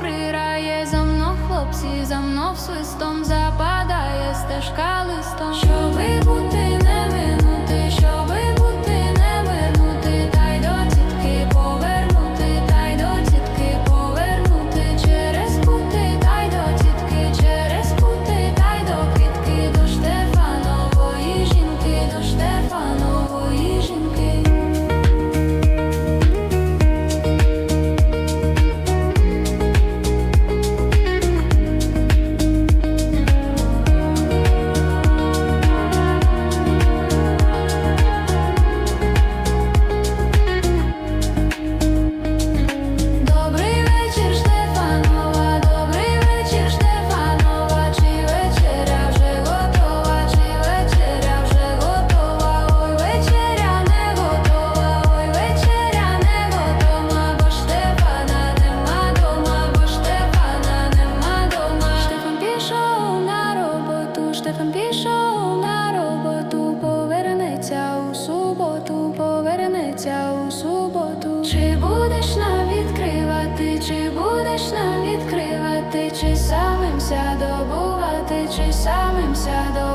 прирає, за мною хлопці, за мною свистом западає стежка листом, що ви Пішком пішов на роботу, повернеться у суботу, повернеться у суботу. Чи будеш нам відкривати, чи будеш нам відкривати, чи самимся добувати, чи самим добувати?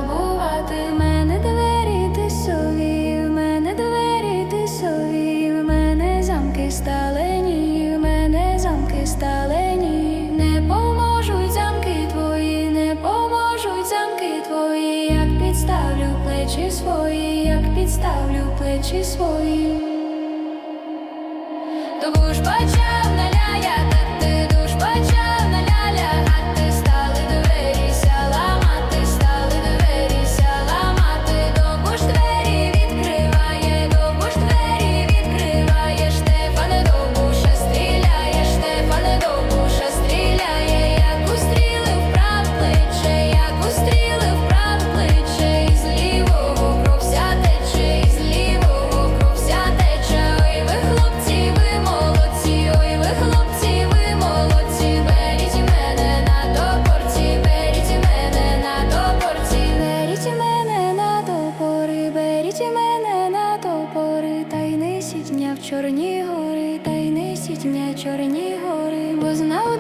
підставлю плечі свої, Тобу ж бача. Сня чорні гори, бо знав